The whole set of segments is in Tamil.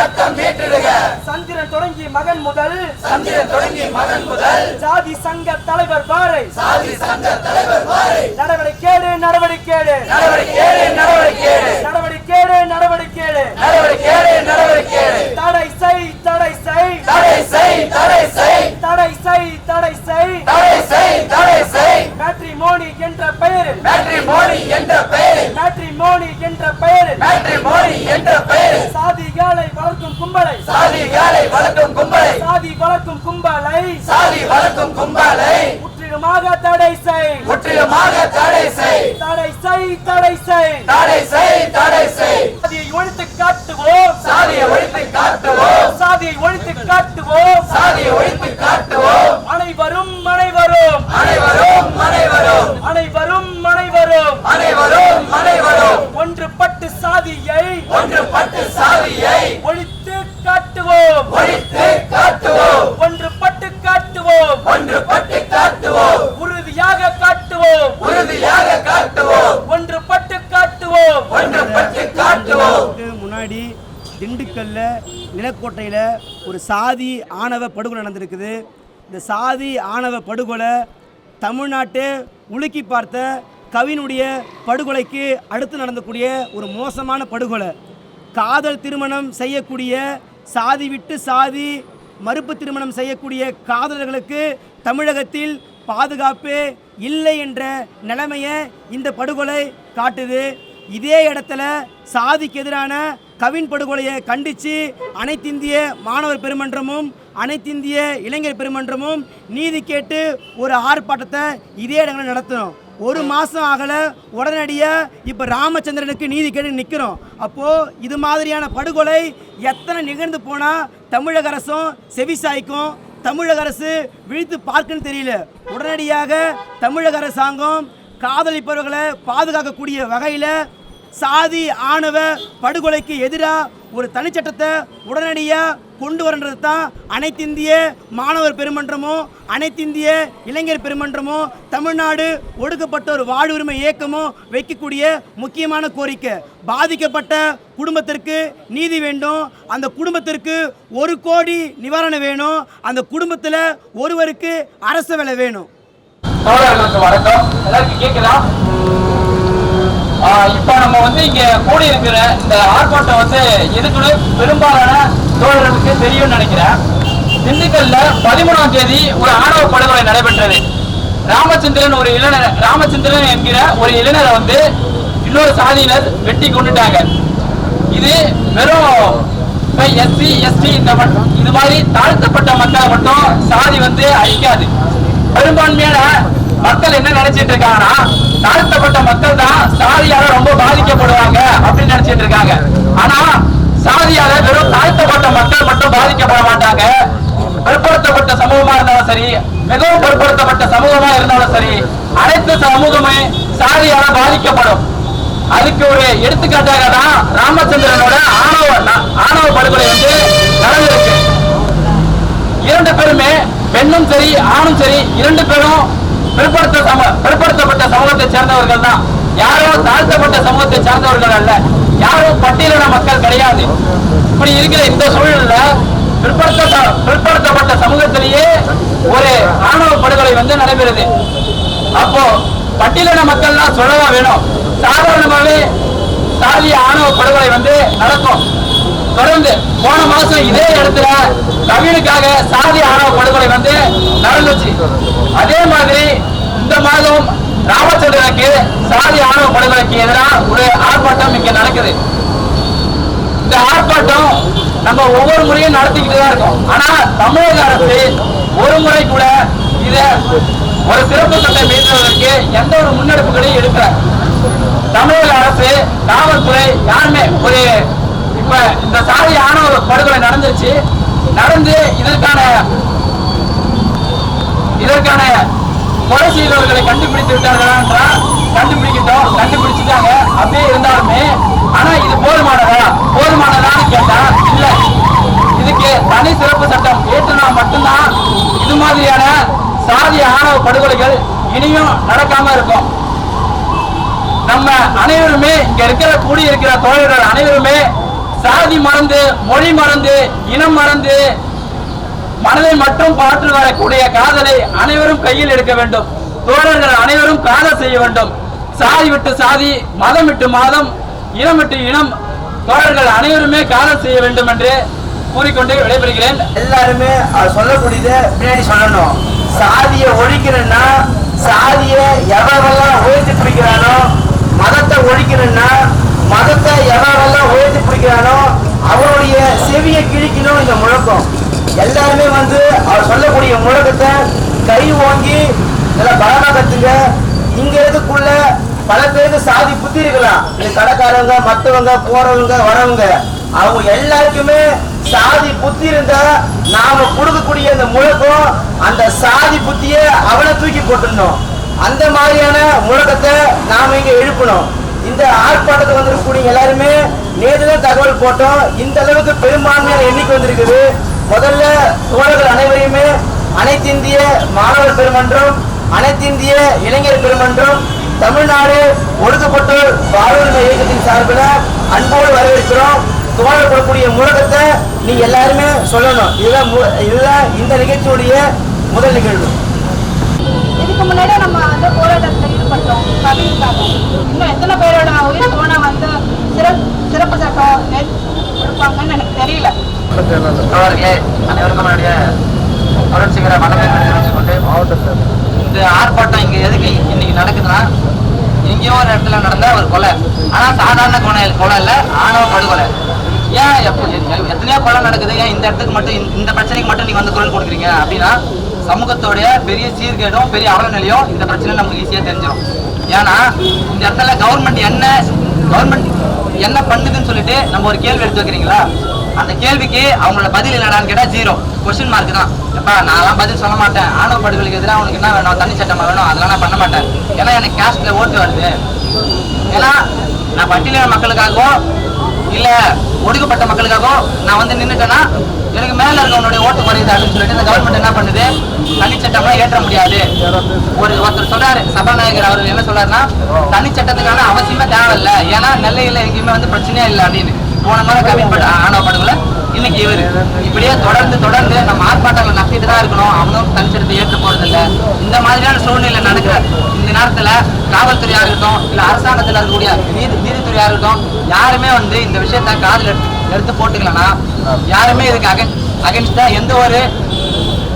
சட்டம் ஏற்றிடுக சந்திரன் தொடங்கி மகன் முதல் சந்திரன் தொடங்கி மகன் முதல் ஜாதி சங்க தலைவர் வாரை சாதி சங்க தலைவர் வாரை நடவடிக்கேடு நடவடிக்கேடு நடவடிக்கை நடவடிக்கை நடவடிக்கேடு நடவடிக்கேடு நடவடிக்கை நடவடிக்கை தடை செய் தடை செய். தடை செய் தடை செய். தடை செய் தடை செய். தடை செய் தடை செய். மேட்ரிமோனி என்ற பெயரில். மேட்ரி மோடி என்ற பெயரில். மேட்ரிமோனி என்ற பெயரில். மேட்ரி மோடி என்ற பெயரில். சாதிகளை வளர்க்கும் கும்பலை. சாதிகளை வளர்க்கும் கும்பலை. சாதி வளர்க்கும் கும்பலை. சாதி வளர்க்கும் கும்பலை. முற்றிலுமாக தடை செய். முற்றிலுமாக தடை செய். தடை செய் தடை செய். தடை செய் தடை செய். சாதியை ஒழித்து காட்டுவோம். சாதியை ஒழித்து காட்டுவோம். சாதியை ஒழித்து காட்டுவோம். சாதியை ஒழித்து காட்டுவோம். அனைவரும் அனைவரும். அனைவரும் அனைவரும். அனைவரும் அனைவரும். அனைவரும் அனைவரும். ஒன்றுபட்டு சாதியை ஒன்றுபட்டு சாதியை ஒழித்து காட்டுவோம். ஒழித்து காட்டுவோம். ஒன்றுபட்டு காட்டுவோம். ஒன்றுபட்டு காட்டுவோம். உறுதியாக காட்டுவோம். உறுதியாக காட்டுவோம். ஒன்றுபட்டு காட்டுவோம். ஒன்றுபட்டு காட்டுவோம். இதுக்கு முன்னாடி திண்டுக்கல்ல நிலக்கோட்டையில் ஒரு சாதி ஆணவ படுகொலை நடந்திருக்குது. இந்த சாதி ஆணவ படுகொலை தமிழ்நாட்டை உலுக்கி பார்த்த கவினுடைய படுகொலைக்கு அடுத்து நடந்தக்கூடிய ஒரு மோசமான படுகொலை. காதல் திருமணம் செய்யக்கூடிய சாதி விட்டு சாதி மறுப்பு திருமணம் செய்யக்கூடிய காதலர்களுக்கு தமிழகத்தில் பாதுகாப்பு இல்லை என்ற நிலைமையை இந்த படுகொலை காட்டுது. இதே இடத்துல சாதிக்கு எதிரான கவின் படுகொலையை கண்டித்து அனைத்திந்திய மாணவர் பெருமன்றமும் அனைத்திந்திய இளைஞர் பெருமன்றமும் நீதி கேட்டு ஒரு ஆர்ப்பாட்டத்தை இதே இடங்களில் நடத்தணும். ஒரு மாதம் ஆகலை உடனடியாக இப்போ ராமச்சந்திரனுக்கு நீதி கேட்டு நிற்கிறோம் அப்போது இது மாதிரியான படுகொலை எத்தனை நிகழ்ந்து போனால் தமிழக அரசும் செவிசாய்க்கும் தமிழக அரசு விழித்து பார்க்குன்னு தெரியல. உடனடியாக தமிழக அரசாங்கம் காதலிப்பவர்களை பாதுகாக்கக்கூடிய வகையில் சாதி ஆணவ படுகொலைக்கு எதிராக ஒரு தனிச்சட்டத்தை உடனடியாக கொண்டு வரன்றது தான் அனைத்திந்திய மாணவர் பெருமன்றமும் அனைத்திந்திய இளைஞர் பெருமன்றமும் தமிழ்நாடு ஒடுக்கப்பட்ட ஒரு வாழ்வுரிமை இயக்கமும் வைக்கக்கூடிய முக்கியமான கோரிக்கை. பாதிக்கப்பட்ட குடும்பத்திற்கு நீதி வேண்டும். அந்த குடும்பத்திற்கு ஒரு கோடி நிவாரணம் வேணும். அந்த குடும்பத்தில் ஒருவருக்கு அரச வேலை வேணும். தோழர்களுக்கு வணக்கம். எல்லாருக்கும் கேக்குதா இப்போ நம்ம வந்து இங்கே கூடி இருக்கிற இந்த ஆர்ப்பாட்டம் வந்து எதுக்குன்னு பெரும்பாலான தோழர்களுக்கு தெரியும்னு நினைக்கிறேன். திண்டுக்கல்ல பதிமூணாம் தேதி ஒரு ஆணவ படுகொலை நடைபெற்றது. ராமச்சந்திரன் ஒரு இளைஞர் ராமச்சந்திரன் என்கிற ஒரு இளைஞரை வந்து இன்னொரு சாதியினர் வெட்டி கொண்டுட்டாங்க. இது வெறும் எஸ்சி எஸ்டி இந்த இது மாதிரி தாழ்த்தப்பட்ட மக்களை மட்டும் சாதி வந்து அழிக்காது. பெரும்பான்மையான மக்கள் என்ன நினைச்சிட்டு இருக்காங்கன்னா தாழ்த்தப்பட்ட மக்கள் தான் சாதியால ரொம்ப பாதிக்கப்படுவாங்க அப்படின்னு நினைச்சிட்டு இருக்காங்க. ஆனா சாதியால வெறும் தாழ்த்தப்பட்ட மக்கள் மட்டும் பாதிக்கப்பட மாட்டாங்க. பிற்படுத்தப்பட்ட சமூகமா இருந்தாலும் சரி மிகவும் பிற்படுத்தப்பட்ட சமூகமா இருந்தாலும் சரி அனைத்து சமூகமே சாதியால பாதிக்கப்படும். அதுக்கு ஒரு எடுத்துக்காட்டாக தான் ராமச்சந்திரனோட ஆணவ ஆணவ படுகொலை வந்து நடந்திருக்கு. இரண்டு பேருமே பெண்ணும் சரி ஆணும் சரி இரண்டு பேரும் பிற்படுத்த சம பிற்படுத்தப்பட்ட சமூகத்தை சேர்ந்தவர்கள் தான். யாரும் தாழ்த்தப்பட்ட சமூகத்தை சார்ந்தவர்கள் அல்ல. யாரும் பட்டியலின மக்கள் கிடையாது. இப்படி இருக்கிற இந்த சூழல்ல பிற்படுத்த பிற்படுத்தப்பட்ட சமூகத்திலேயே ஒரு ஆணவ படுகொலை வந்து நடைபெறுது. அப்போ பட்டியலின மக்கள்லாம் சொல்லவா வேணும். சாதாரணமாவே சாதிய ஆணவ படுகொலை வந்து நடக்கும். தொடர்ந்து போன மாசம் இதே இடத்துல தமிழுக்காக சாதி ஆணவ படுகொலை வந்து நடந்துச்சு. அதே மாதிரி இந்த மாதம் ராமச்சந்திரனுக்கு சாதி ஆணவ படுகொலைக்கு எதிராக ஒரு ஆர்ப்பாட்டம் இங்க நடக்குது. இந்த ஆர்ப்பாட்டம் நம்ம ஒவ்வொரு முறையும் நடத்திக்கிட்டு தான் இருக்கோம். ஆனா தமிழக அரசு ஒரு முறை கூட இத ஒரு சிறப்பு சட்டம் மீறுவதற்கு எந்த ஒரு முன்னெடுப்புகளையும் எடுக்கல. தமிழக அரசு காவல்துறை யாருமே ஒரு இப்ப இந்த சாதி ஆணவ படுகொலை நடந்துச்சு நடந்து இதற்கான இதற்கான கொலை செய்தவர்களை கண்டுபிடித்து விட்டார்களா என்றால் கண்டுபிடிக்கிட்டோம் கண்டுபிடிச்சிட்டாங்க. அப்படியே இருந்தாலுமே ஆனா இது போதுமானதா? போதுமானதான்னு கேட்டா இல்ல. இதுக்கு தனி சிறப்பு சட்டம் ஏற்றுனா மட்டும்தான் இது மாதிரியான சாதி ஆணவ படுகொலைகள் இனியும் நடக்காம இருக்கும். நம்ம அனைவருமே இங்க இருக்கிற கூடி இருக்கிற தோழர்கள் அனைவருமே சாதி மறந்து மொழி மறந்து இனம் மறந்து மனதை மட்டும் பாற்று வரக்கூடிய காதலை அனைவரும் கையில் எடுக்க வேண்டும். தோழர்கள் அனைவரும் காதல் செய்ய வேண்டும். சாதி விட்டு சாதி மதம் விட்டு மதம் இனம் விட்டு இனம் தோழர்கள் அனைவருமே காதல் செய்ய வேண்டும் என்று கூறிக்கொண்டு விடைபெறுகிறேன். எல்லாருமே அவர் சொல்லக்கூடியதை பின்னாடி சொல்லணும். சாதியை ஒழிக்கணும்னா சாதியை எவ்வளவெல்லாம் உயர்த்தி பிடிக்கிறானோ மதத்தை ஒழிக்கணும்னா மதத்தை யாரெல்லாம் உயர்த்தி பிடிக்கிறானோ அவருடைய செவியை கிழிக்கணும் இந்த முழக்கம். எல்லாருமே வந்து அவர் சொல்லக்கூடிய முழக்கத்தை கை ஓங்கி நல்லா பலமா கத்துங்க. இங்க இருக்கக்குள்ள பல பேருக்கு சாதி புத்தி இருக்கலாம். இந்த கடைக்காரங்க மத்தவங்க போறவங்க வரவங்க. அவங்க எல்லாருக்குமே சாதி புத்தி இருந்தா நாம கொடுக்கக்கூடிய அந்த முழக்கம் அந்த சாதி புத்திய அவனை தூக்கி போட்டுடணும். அந்த மாதிரியான முழக்கத்தை நாம இங்க எழுப்பணும். இந்த ஆர்ப்பாட்டத்தில் வந்திருக்கக்கூடிய எல்லாருமே நேற்று தான் தகவல் போட்டோம். இந்த அளவுக்கு பெரும்பான்மையான எண்ணிக்கை வந்திருக்குது. முதல்ல தோழர்கள் அனைவரையுமே அனைத்திந்திய மாணவர் பெருமன்றம் அனைத்திந்திய இளைஞர் பெருமன்றம் தமிழ்நாடு ஒடுக்கப்பட்டோர் பாலுரிமை இயக்கத்தின் சார்பில் அன்போடு வரவேற்கிறோம். தோழர் கொடுக்கக்கூடிய முழக்கத்தை நீங்க எல்லாருமே சொல்லணும். இதுதான் மு- இதுதான் இந்த நிகழ்ச்சியுடைய முதல் நிகழ்வு இதுக்கு முன்னாடி நம்ம வந்து போராட்டத்தில் ஈடுபட்டோம் கவிக்காக இன்னும் எத்தனை பேரோட உயிர் போனா வந்து சிறப்பு சிறப்பு சட்டம் நெ- கொடுப்பாங்கன்னு எனக்கு தெரியல தோழர்களே அனைவருக்கும் என்னுடைய புரட்சிகர வணக்கங்களை தெரிவித்துக் கொண்டு இந்த ஆர்ப்பாட்டம் இங்க எதுக்கு இன்னைக்கு நடக்குதுன்னா எங்கேயோ ஒரு இடத்துல நடந்த ஒரு கொலை ஆனா சாதாரண கொலை கொலை இல்ல ஆணவ படுகொலை ஏன் எப்ப- எத்தனையோ கொலை நடக்குது ஏன் இந்த இடத்துக்கு மட்டும் இந்த- பிரச்சனைக்கு மட்டும் நீங்க வந்து குரல் கொடுக்குறீங்க அப்படின்னா சமூகத்தோடைய பெரிய சீர்கேடும் பெரிய அவலநிலையும் இந்த பிரச்சனை நமக்கு ஈஸியாக தெரிஞ்சிடும் ஏன்னா இந்த இடத்துல கவர்மெண்ட் என்ன கவர்மெண்ட் என்ன பண்ணுதுன்னு சொல்லிட்டு நம்ம ஒரு கேள்வி எடுத்து வைக்கிறீங்களா? அந்த கேள்விக்கு அவங்களோட பதில் என்னடான்னு கேட்டால் ஜீரோ கொஸ்டின் மார்க் தான். எப்பா நான்லாம் பதில் சொல்ல மாட்டேன். ஆணவ படுகொலைக்கு எதிராக அவனுக்கு என்ன வேணும்? தண்ணி சட்டமாக வேணும்? அதெல்லாம் நான் பண்ண மாட்டேன். ஏன்னா எனக்கு கேஸ்டில் ஓட்டு வருது. ஏன்னா நான் பட்டியலின மக்களுக்காகவோ இல்லை ஒடுக்கப்பட்ட மக்களுக்காகவோ நான் வந்து நின்றுட்டேன்னா எனக்கு மேல இருக்கவனுடைய ஓட்டு குறையுது அப்படின்னு சொல்லிட்டு இந்த கவர்மெண்ட் என்ன பண்ணுது? தனிச்சட்டம்லாம் ஏற்ற முடியாது. ஒரு ஒருத்தர் சொல்றாரு சபாநாயகர் அவர் என்ன சொல்றாருன்னா தனிச்சட்டத்துக்கான அவசியமே தேவையில்லை. ஏன்னா நெல்லையில எங்கேயுமே வந்து பிரச்சனையே இல்லை அப்படின்னு. போன மாதம் கமிட்மெண்ட் பட ஆணவ இன்னைக்கு இவரு. இப்படியே தொடர்ந்து தொடர்ந்து நம்ம ஆர்ப்பாட்டங்களை நடத்திட்டு தான் இருக்கணும். அவனும் தனிச்சிடத்தை ஏற்று போறது இந்த மாதிரியான சூழ்நிலை நடக்கிற இந்த நேரத்துல காவல்துறையா இருக்கட்டும் இல்ல அரசாங்கத்துல இருக்கக்கூடிய நீதி நீதித்துறையா இருக்கட்டும் யாருமே வந்து இந்த விஷயத்த காதல் எடுத்து எடுத்து போட்டுக்கலன்னா யாருமே இதுக்கு அகன் அகென்ஸ்டா எந்த ஒரு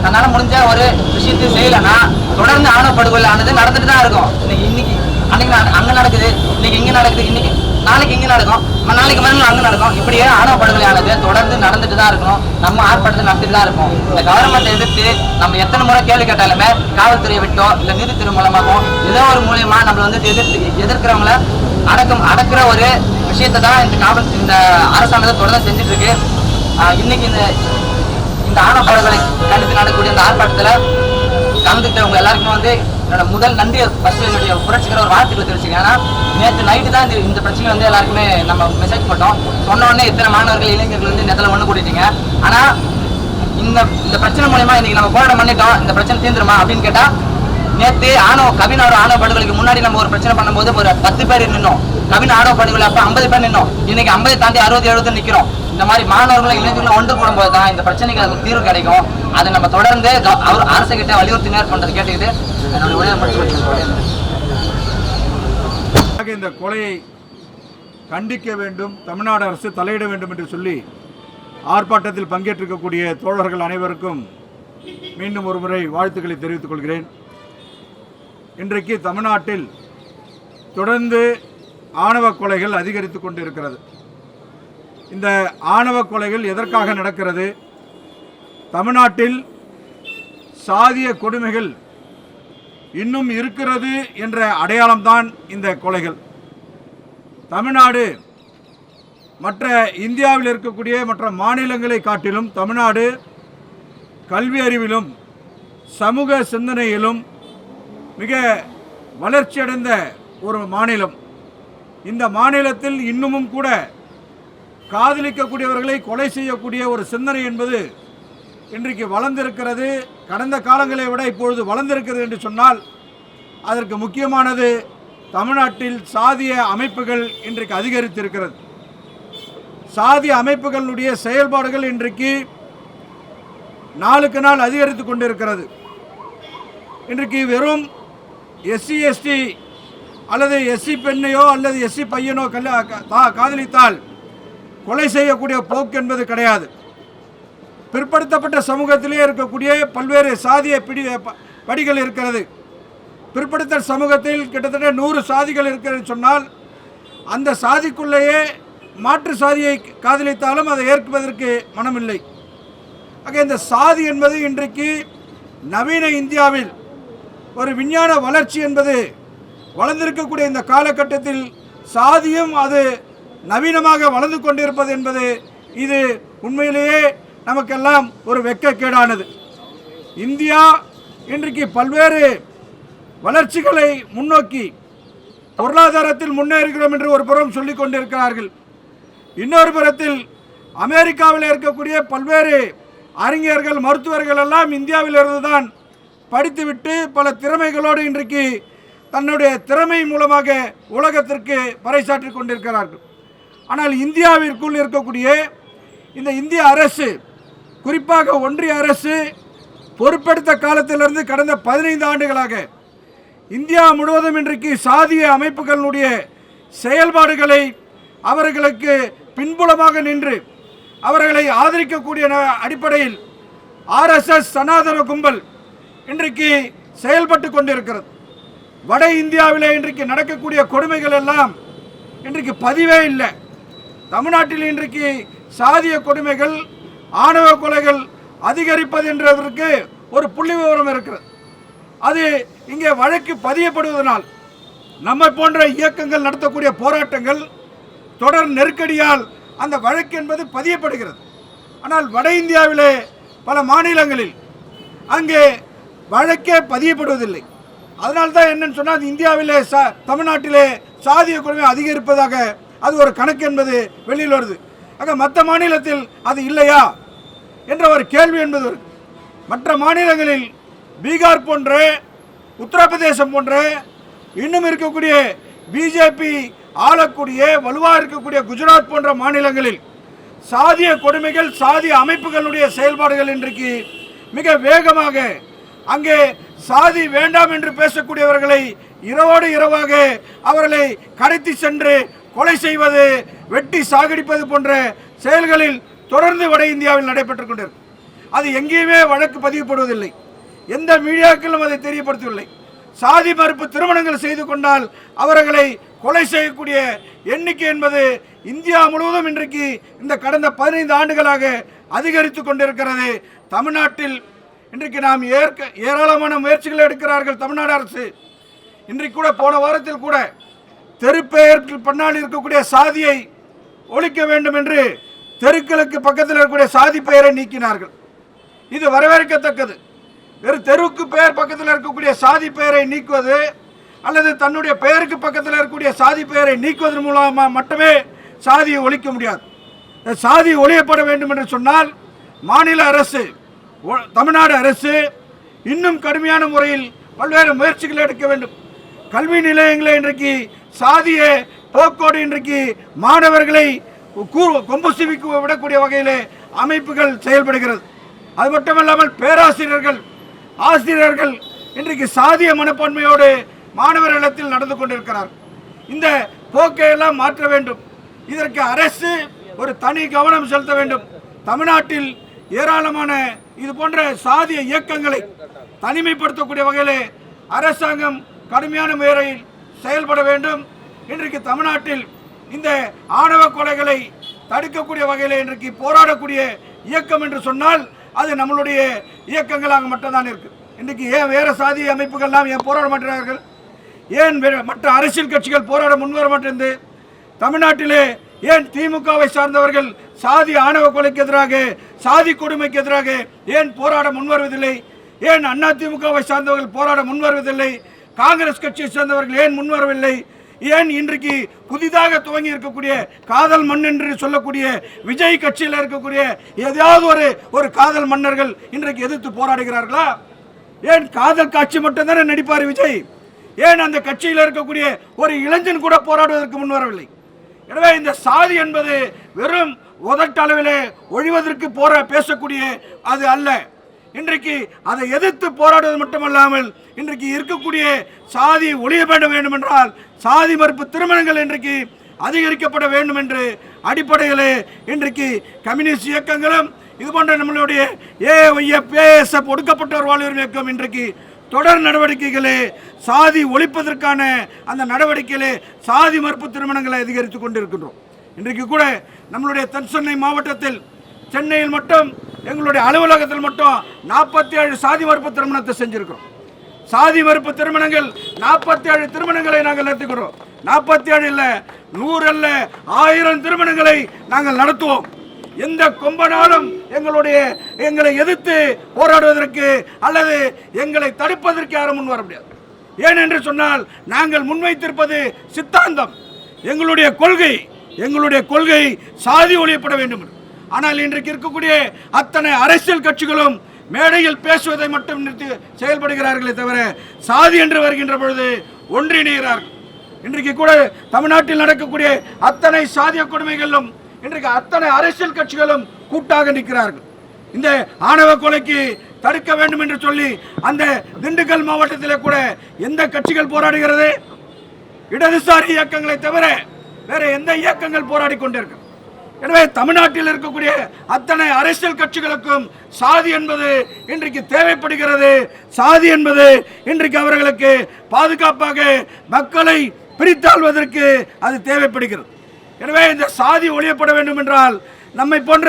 தன்னால முடிஞ்ச ஒரு விஷயத்தையும் செய்யலைன்னா தொடர்ந்து ஆணவ ஆனது நடந்துட்டு தான் இருக்கும். இன்னைக்கு இன்னைக்கு அன்னைக்கு அங்க நடக்குது. இன்னைக்கு இங்க நடக்குது. இன்னைக்கு நாளைக்கு இங்கே நடக்கும். நாளைக்கு மறுநாள் அங்க நடக்கும். இப்படியே ஆணவ ஆனது தொடர்ந்து நடந்துட்டு தான் இருக்கும் நம்ம ஆர்ப்பாட்டத்தை நடத்திட்டு தான் இருக்கும் இந்த கவர்மெண்ட் எதிர்த்து நம்ம எத்தனை முறை கேள்வி கேட்டாலுமே காவல்துறையை விட்டோ இல்லை நீதித்துறை மூலமாகவும் ஏதோ ஒரு மூலியமா நம்மளை வந்து எதிர்த்து எதிர்க்கிறவங்கள அடக்கம் அடக்கிற ஒரு விஷயத்தை தான் இந்த காவல் இந்த அரசாங்கத்தை தொடர்ந்து செஞ்சுட்டு இருக்கு. இன்னைக்கு இந்த இந்த ஆணவ படுகொலை கண்டித்து நடக்கக்கூடிய இந்த ஆர்ப்பாட்டத்துல கலந்துக்கிட்டவங்க எல்லாருக்குமே வந்து என்னோட முதல் நன்றி ஃபர்ஸ்ட் என்னுடைய புரட்சிகர ஒரு வாழ்த்துக்களை தெரிவிச்சுங்க ஏன்னா நேற்று நைட்டு தான் இந்த இந்த பிரச்சனை வந்து எல்லாருக்குமே நம்ம மெசேஜ் போட்டோம். சொன்ன உடனே இத்தனை மாணவர்கள் இளைஞர்கள் வந்து நெத்தில் ஒன்று கூட்டிட்டீங்க. ஆனா இந்த இந்த பிரச்சனை மூலயமா இன்னைக்கு நம்ம போராட்டம் பண்ணிட்டோம். இந்த பிரச்சனை தீர்ந்துருமா அப்படின்னு கேட்டால் நேற்று ஆணவ கவின் ஆணவ ஆணவ படுகொலைக்கு முன்னாடி நம்ம ஒரு பிரச்சனை பண்ணும்போது ஒரு பத்து பேர் நின்னோம். கவின் ஆணவ படுகொலை அப்போ ஐம்பது பேர் நின்னோம். இன்னைக்கு ஐம்பது தாண்டி அறுபது எழுபது நிக்கிறோம். இந்த மாதிரி மாணவர்களும் இளைஞர்களும் ஒன்று கூடும்போது தான் இந்த பிரச்சனைகளுக்கு தீர்வு கிடைக்கும். அதை நம்ம தொடர்ந்து அவர் அரசு கிட்ட வலியுறுத்தி நேர் கேட்டுக்கிட்டு என்னோட உரையை முடிச்சு இந்த கொலையை கண்டிக்க வேண்டும் தமிழ்நாடு அரசு தலையிட வேண்டும் என்று சொல்லி ஆர்ப்பாட்டத்தில் பங்கேற்றிருக்கக்கூடிய தோழர்கள் அனைவருக்கும் மீண்டும் ஒரு முறை வாழ்த்துக்களை தெரிவித்துக் கொள்கிறேன். இன்றைக்கு தமிழ்நாட்டில் தொடர்ந்து ஆணவ கொலைகள் அதிகரித்து கொண்டு இருக்கிறது இந்த ஆணவ கொலைகள் எதற்காக நடக்கிறது? தமிழ்நாட்டில் சாதிய கொடுமைகள் இன்னும் இருக்கிறது என்ற அடையாளம்தான் இந்த கொலைகள். தமிழ்நாடு மற்ற இந்தியாவில் இருக்கக்கூடிய மற்ற மாநிலங்களை காட்டிலும் தமிழ்நாடு கல்வி அறிவிலும் சமூக சிந்தனையிலும் மிக வளர்ச்சியடைந்த ஒரு மாநிலம். இந்த மாநிலத்தில் இன்னமும் கூட காதலிக்கக்கூடியவர்களை கொலை செய்யக்கூடிய ஒரு சிந்தனை என்பது இன்றைக்கு வளர்ந்திருக்கிறது. கடந்த காலங்களை விட இப்பொழுது வளர்ந்திருக்கிறது என்று சொன்னால் அதற்கு முக்கியமானது தமிழ்நாட்டில் சாதிய அமைப்புகள் இன்றைக்கு அதிகரித்திருக்கிறது. சாதி அமைப்புகளுடைய செயல்பாடுகள் இன்றைக்கு நாளுக்கு நாள் அதிகரித்து கொண்டிருக்கிறது. இன்றைக்கு வெறும் எஸ்சி எஸ்டி அல்லது எஸ்சி பெண்ணையோ அல்லது எஸ்சி பையனோ கல்யா காதலித்தால் கொலை செய்யக்கூடிய போக்கு என்பது கிடையாது. பிற்படுத்தப்பட்ட சமூகத்திலே இருக்கக்கூடிய பல்வேறு சாதிய பிடி படிகள் இருக்கிறது. பிற்படுத்த சமூகத்தில் கிட்டத்தட்ட நூறு சாதிகள் இருக்கிறது சொன்னால் அந்த சாதிக்குள்ளேயே மாற்று சாதியை காதலித்தாலும் அதை ஏற்பதற்கு மனமில்லை. ஆக இந்த சாதி என்பது இன்றைக்கு நவீன இந்தியாவில் ஒரு விஞ்ஞான வளர்ச்சி என்பது வளர்ந்திருக்கக்கூடிய இந்த காலகட்டத்தில் சாதியும் அது நவீனமாக வளர்ந்து கொண்டிருப்பது என்பது இது உண்மையிலேயே நமக்கெல்லாம் ஒரு வெக்கக்கேடானது. இந்தியா இன்றைக்கு பல்வேறு வளர்ச்சிகளை முன்னோக்கி பொருளாதாரத்தில் முன்னேறுகிறோம் என்று ஒரு புறம் சொல்லிக் கொண்டிருக்கிறார்கள். இன்னொரு புறத்தில் அமெரிக்காவில் இருக்கக்கூடிய பல்வேறு அறிஞர்கள் மருத்துவர்கள் எல்லாம் இந்தியாவிலிருந்து தான் படித்துவிட்டு பல திறமைகளோடு இன்றைக்கு தன்னுடைய திறமை மூலமாக உலகத்திற்கு பறைசாற்றி கொண்டிருக்கிறார்கள். ஆனால் இந்தியாவிற்குள் இருக்கக்கூடிய இந்த இந்திய அரசு குறிப்பாக ஒன்றிய அரசு பொறுப்பெடுத்த காலத்திலிருந்து கடந்த பதினைந்து ஆண்டுகளாக இந்தியா முழுவதும் இன்றைக்கு சாதிய அமைப்புகளினுடைய செயல்பாடுகளை அவர்களுக்கு பின்புலமாக நின்று அவர்களை ஆதரிக்கக்கூடிய அடிப்படையில் ஆர்எஸ்எஸ் சனாதன கும்பல் இன்றைக்கு செயல்பட்டு கொண்டிருக்கிறது. வட இந்தியாவிலே இன்றைக்கு நடக்கக்கூடிய கொடுமைகள் எல்லாம் இன்றைக்கு பதிவே இல்லை. தமிழ்நாட்டில் இன்றைக்கு சாதிய கொடுமைகள் ஆணவ கொலைகள் அதிகரிப்பது என்றதற்கு ஒரு புள்ளி விவரம் இருக்கிறது. அது இங்கே வழக்கு பதியப்படுவதனால் நம்மை போன்ற இயக்கங்கள் நடத்தக்கூடிய போராட்டங்கள் தொடர் நெருக்கடியால் அந்த வழக்கு என்பது பதியப்படுகிறது. ஆனால் வட இந்தியாவிலே பல மாநிலங்களில் அங்கே வழக்கே பதியப்படுவதில்லை. அதனால்தான் என்னன்னு சொன்னால் இந்தியாவிலே சா தமிழ்நாட்டிலே சாதிய கொடுமை அதிகரிப்பதாக அது ஒரு கணக்கு என்பது வெளியில் வருது. ஆக மற்ற மாநிலத்தில் அது இல்லையா என்ற ஒரு கேள்வி என்பது மற்ற மாநிலங்களில் பீகார் போன்ற உத்தரப்பிரதேசம் போன்ற இன்னும் இருக்கக்கூடிய பிஜேபி ஆளக்கூடிய வலுவாக இருக்கக்கூடிய குஜராத் போன்ற மாநிலங்களில் சாதிய கொடுமைகள் சாதிய அமைப்புகளுடைய செயல்பாடுகள் இன்றைக்கு மிக வேகமாக அங்கே சாதி வேண்டாம் என்று பேசக்கூடியவர்களை இரவோடு இரவாக அவர்களை கடத்தி சென்று கொலை செய்வது வெட்டி சாகடிப்பது போன்ற செயல்களில் தொடர்ந்து வட இந்தியாவில் நடைபெற்றுக் கொண்டிருக்கும். அது எங்கேயுமே வழக்கு பதிவுபடுவதில்லை. எந்த மீடியாக்களும் அதை தெரியப்படுத்தவில்லை. சாதி மறுப்பு திருமணங்கள் செய்து கொண்டால் அவர்களை கொலை செய்யக்கூடிய எண்ணிக்கை என்பது இந்தியா முழுவதும் இன்றைக்கு இந்த கடந்த பதினைந்து ஆண்டுகளாக அதிகரித்து கொண்டிருக்கிறது. தமிழ்நாட்டில் இன்றைக்கு நாம் ஏற்க ஏராளமான முயற்சிகளை எடுக்கிறார்கள் தமிழ்நாடு அரசு. இன்றைக்கு கூட போன வாரத்தில் கூட தெருப்பெயருக்கு பின்னால் இருக்கக்கூடிய சாதியை ஒழிக்க வேண்டும் என்று தெருக்களுக்கு பக்கத்தில் இருக்கக்கூடிய சாதி பெயரை நீக்கினார்கள். இது வரவேற்கத்தக்கது. வெறும் தெருவுக்கு பெயர் பக்கத்தில் இருக்கக்கூடிய சாதி பெயரை நீக்குவது அல்லது தன்னுடைய பெயருக்கு பக்கத்தில் இருக்கக்கூடிய சாதி பெயரை நீக்குவதன் மூலமாக மட்டுமே சாதியை ஒழிக்க முடியாது. இந்த சாதி ஒழியப்பட வேண்டும் என்று சொன்னால் மாநில அரசு ஒ- தமிழ்நாடு அரசு இன்னும் கடுமையான முறையில் பல்வேறு முயற்சிகளை எடுக்க வேண்டும். கல்வி நிலையங்களை இன்றைக்கு சாதிய போக்கோடு இன்றைக்கு மாணவர்களை கூ- கொம்பு சிவிக்கு விடக்கூடிய வகையில் அமைப்புகள் செயல்படுகிறது. அது மட்டுமல்லாமல் பேராசிரியர்கள் ஆசிரியர்கள் இன்றைக்கு சாதிய மனப்பான்மையோடு மாணவர்களிடத்தில் நடந்து கொண்டிருக்கிறார். இந்த போக்கை எல்லாம் மாற்ற வேண்டும். இதற்கு அரசு ஒரு தனி கவனம் செலுத்த வேண்டும். தமிழ்நாட்டில் ஏராளமான இது போன்ற சாதிய இயக்கங்களை தனிமைப்படுத்தக்கூடிய வகையிலே அரசாங்கம் கடுமையான முறையில் செயல்பட வேண்டும். இன்றைக்கு தமிழ்நாட்டில் இந்த ஆணவ கொலைகளை தடுக்கக்கூடிய வகையில் இன்றைக்கு போராடக்கூடிய இயக்கம் என்று சொன்னால் அது நம்மளுடைய இயக்கங்களாக மட்டும்தான் இருக்கு. இன்றைக்கு ஏன் வேறு சாதி அமைப்புகள்லாம் ஏன் போராட மாட்டார்கள் ஏன் மற்ற அரசியல் கட்சிகள் போராட முன்வர மாட்டேங்குது? தமிழ்நாட்டிலே ஏன் திமுகவை சார்ந்தவர்கள் சாதி ஆணவ கொலைக்கு எதிராக சாதி கொடுமைக்கு எதிராக ஏன் போராட முன்வருவதில்லை ஏன் அண்ணா திமுகவை சார்ந்தவர்கள் போராட முன்வருவதில்லை காங்கிரஸ் கட்சியை சேர்ந்தவர்கள் ஏன் முன்வரவில்லை ஏன் இன்றைக்கு புதிதாக துவங்கி இருக்கக்கூடிய காதல் மண் என்று சொல்லக்கூடிய விஜய் கட்சியில் இருக்கக்கூடிய ஏதாவது ஒரு ஒரு காதல் மன்னர்கள் இன்றைக்கு எதிர்த்து போராடுகிறார்களா? ஏன் காதல் காட்சி மட்டும்தானே நடிப்பார் விஜய்? ஏன் அந்த கட்சியில் இருக்கக்கூடிய ஒரு இளைஞன் கூட போராடுவதற்கு முன் வரவில்லை? எனவே இந்த சாதி என்பது வெறும் உதட்டளவிலே ஒழிவதற்கு போற பேசக்கூடிய அது அல்ல. இன்றைக்கு அதை எதிர்த்து போராடுவது மட்டுமல்லாமல் இன்றைக்கு இருக்கக்கூடிய சாதி ஒழிய வேண்டும் வேண்டுமென்றால் சாதி மறுப்பு திருமணங்கள் இன்றைக்கு அதிகரிக்கப்பட வேண்டும் என்று அடிப்படையிலே இன்றைக்கு கம்யூனிஸ்ட் இயக்கங்களும் இது போன்ற நம்மளுடைய ஏஎஃப் ஏஎஸ்எஃப் ஒடுக்கப்பட்டோர் வாழ்வியல் இயக்கம் இன்றைக்கு தொடர் நடவடிக்கைகளே சாதி ஒழிப்பதற்கான அந்த நடவடிக்கையிலே சாதி மறுப்பு திருமணங்களை அதிகரித்து கொண்டிருக்கின்றோம். இன்றைக்கு கூட நம்மளுடைய தென்சென்னை மாவட்டத்தில் சென்னையில் மட்டும் எங்களுடைய அலுவலகத்தில் மட்டும் நாற்பத்தி ஏழு சாதி மறுப்பு திருமணத்தை செஞ்சிருக்கிறோம். சாதி மறுப்பு திருமணங்கள் நாற்பத்தி ஏழு திருமணங்களை நாங்கள் நடத்துகிறோம் நாற்பத்தி ஏழு இல்லை நூறு அல்ல ஆயிரம் திருமணங்களை நாங்கள் நடத்துவோம். எந்த கொம்பனாலும் எங்களுடைய எங்களை எதிர்த்து போராடுவதற்கு அல்லது எங்களை தடுப்பதற்கு யாரும் முன் வர முடியாது. ஏனென்று சொன்னால் நாங்கள் முன்வைத்திருப்பது சித்தாந்தம். எங்களுடைய கொள்கை எங்களுடைய கொள்கை சாதி ஒழியப்பட வேண்டும் என்று. ஆனால் இன்றைக்கு இருக்கக்கூடிய அத்தனை அரசியல் கட்சிகளும் மேடையில் பேசுவதை மட்டும் நிறுத்தி செயல்படுகிறார்களே தவிர சாதி என்று வருகின்ற பொழுது ஒன்றிணைகிறார்கள் இன்றைக்கு கூட தமிழ்நாட்டில் நடக்கக்கூடிய அத்தனை சாதிய கொடுமைகளிலும் இன்றைக்கு அத்தனை அரசியல் கட்சிகளும் கூட்டாக நிற்கிறார்கள். இந்த ஆணவ கொலைக்கு தடுக்க வேண்டும் என்று சொல்லி அந்த திண்டுக்கல் மாவட்டத்தில் கூட எந்த கட்சிகள் போராடுகிறது? இடதுசாரி இயக்கங்களை தவிர வேற எந்த இயக்கங்கள் போராடி கொண்டிருக்கிறது? எனவே தமிழ்நாட்டில் இருக்கக்கூடிய அத்தனை அரசியல் கட்சிகளுக்கும் சாதி என்பது இன்றைக்கு தேவைப்படுகிறது. சாதி என்பது இன்றைக்கு அவர்களுக்கு பாதுகாப்பாக மக்களை பிரித்தாள்வதற்கு அது தேவைப்படுகிறது. எனவே இந்த சாதி ஒழியப்பட வேண்டும் என்றால் நம்மை போன்ற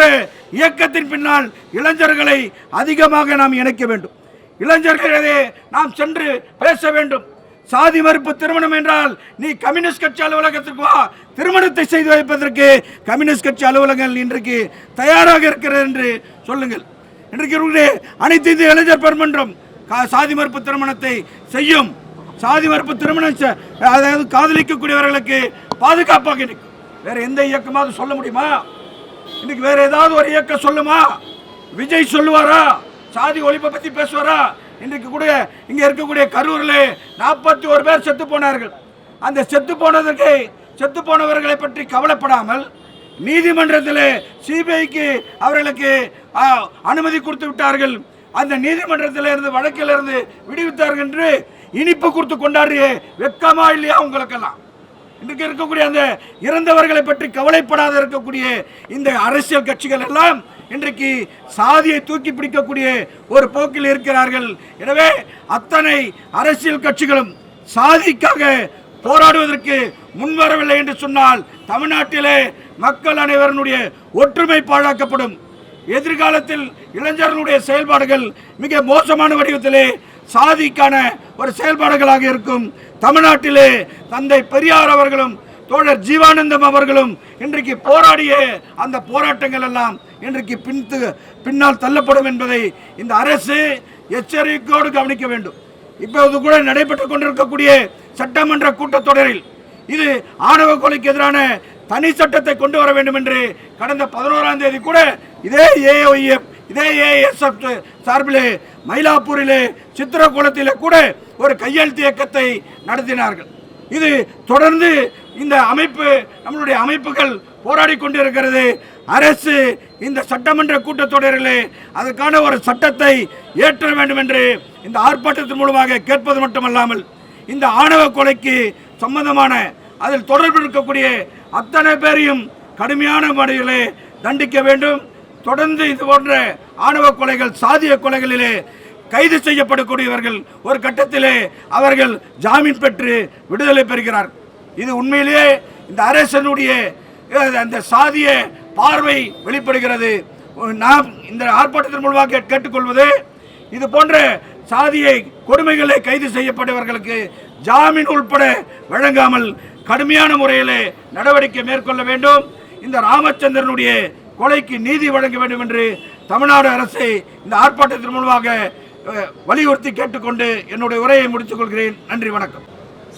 இயக்கத்தின் பின்னால் இளைஞர்களை அதிகமாக நாம் இணைக்க வேண்டும். இளைஞர்களே நாம் சென்று பேச வேண்டும். சாதி மறுப்பு திருமணம் என்றால் நீ கம்யூனிஸ்ட் கட்சி அலுவலகத்திற்கு வா. திருமணத்தை செய்து வைப்பதற்கு கம்யூனிஸ்ட் கட்சி அலுவலகங்கள் இன்றைக்கு தயாராக இருக்கிறது என்று சொல்லுங்கள். இன்றைக்கு இருக்கிற அனைத்து இந்திய இளைஞர் பெருமன்றம் கா- சாதி மறுப்பு திருமணத்தை செய்யும். சாதி மறுப்பு திருமணம் அதாவது காதலிக்கக்கூடியவர்களுக்கு பாதுகாப்பாக நிற்கும் வேற எந்த இயக்கமாவது சொல்ல முடியுமா? இன்னைக்கு வேற ஏதாவது ஒரு இயக்கம் சொல்லுமா? விஜய் சொல்லுவாரா? சாதி ஒழிப்பை பத்தி பேசுவாரா? இன்றைக்கு கூட இங்கே இருக்கக்கூடிய கரூரில் நாற்பத்தி ஒரு பேர் செத்து போனார்கள். அந்த செத்து போனதற்கு செத்து போனவர்களை பற்றி கவலைப்படாமல் நீதிமன்றத்தில் சிபிஐக்கு அவர்களுக்கு அனுமதி கொடுத்து விட்டார்கள். அந்த நீதிமன்றத்தில் இருந்து வழக்கில் இருந்து விடுவித்தார்கள் என்று இனிப்பு கொடுத்து கொண்டாடுறியே வெக்கமா இல்லையா உங்களுக்கெல்லாம்? இன்றைக்கு இருக்கக்கூடிய அந்த இறந்தவர்களை பற்றி கவலைப்படாத இருக்கக்கூடிய இந்த அரசியல் கட்சிகள் எல்லாம் இன்றைக்கு சாதியை தூக்கி பிடிக்கக்கூடிய ஒரு போக்கில் இருக்கிறார்கள். எனவே அத்தனை அரசியல் கட்சிகளும் சாதிக்காக போராடுவதற்கு முன்வரவில்லை என்று சொன்னால் தமிழ்நாட்டிலே மக்கள் அனைவருடைய ஒற்றுமை பாழாக்கப்படும். எதிர்காலத்தில் இளைஞர்களுடைய செயல்பாடுகள் மிக மோசமான வடிவத்திலே சாதிக்கான ஒரு செயல்பாடுகளாக இருக்கும். தமிழ்நாட்டிலே தந்தை பெரியார் அவர்களும் தோழர் ஜீவானந்தம் அவர்களும் இன்றைக்கு போராடிய அந்த போராட்டங்கள் எல்லாம் இன்றைக்கு பின்து பின்னால் தள்ளப்படும் என்பதை இந்த அரசு எச்சரிக்கையோடு கவனிக்க வேண்டும். இப்போது கூட நடைபெற்றுக் கொண்டிருக்கக்கூடிய சட்டமன்ற கூட்டத்தொடரில் இது ஆணவ கொலைக்கு எதிரான தனி சட்டத்தை கொண்டு வர வேண்டும் என்று கடந்த பதினோராம் தேதி கூட இதே ஏஒய்எஃப் இதே ஏஎஸ்எஃப் சார்பிலே மயிலாப்பூரிலே சித்திரகுளத்திலே கூட ஒரு கையெழுத்து இயக்கத்தை நடத்தினார்கள். இது தொடர்ந்து இந்த அமைப்பு நம்மளுடைய அமைப்புகள் போராடி கொண்டிருக்கிறது. அரசு இந்த சட்டமன்ற கூட்டத்தொடரிலே அதற்கான ஒரு சட்டத்தை ஏற்ற வேண்டும் என்று இந்த ஆர்ப்பாட்டத்தின் மூலமாக கேட்பது மட்டுமல்லாமல் இந்த ஆணவ கொலைக்கு சம்பந்தமான அதில் தொடர்பு இருக்கக்கூடிய அத்தனை பேரையும் கடுமையான முறையிலே தண்டிக்க வேண்டும். தொடர்ந்து இது போன்ற ஆணவ கொலைகள் சாதிய கொலைகளிலே கைது செய்யப்படக்கூடியவர்கள் ஒரு கட்டத்திலே அவர்கள் ஜாமீன் பெற்று விடுதலை பெறுகிறார். இது உண்மையிலேயே இந்த அரசனுடைய அந்த சாதிய பார்வை வெளிப்படுகிறது. நாம் இந்த ஆர்ப்பாட்டத்தின் மூலமாக கேட்டுக்கொள்வது இது போன்ற சாதியை கொடுமைகளை கைது செய்யப்பட்டவர்களுக்கு ஜாமீன் உள்பட வழங்காமல் கடுமையான முறையிலே நடவடிக்கை மேற்கொள்ள வேண்டும். இந்த ராமச்சந்திரனுடைய கொலைக்கு நீதி வழங்க வேண்டும் என்று தமிழ்நாடு அரசை இந்த ஆர்ப்பாட்டத்தின் மூலமாக வலியுறுத்தி கேட்டுக்கொண்டு என்னுடைய உரையை முடித்துக் கொள்கிறேன். நன்றி வணக்கம்.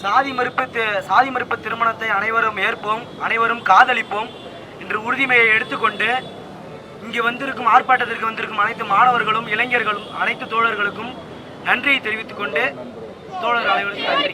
சாதி மறுப்பு சாதி மறுப்பு திருமணத்தை அனைவரும் ஏற்போம் அனைவரும் காதலிப்போம். என்று உறுதிமொழியை எடுத்துக்கொண்டு இங்கே வந்திருக்கும் ஆர்ப்பாட்டத்திற்கு வந்திருக்கும் அனைத்து மாணவர்களும் இளைஞர்களும் அனைத்து தோழர்களுக்கும் நன்றியை தெரிவித்துக் கொண்டு தோழர் அனைவருக்கும் நன்றி.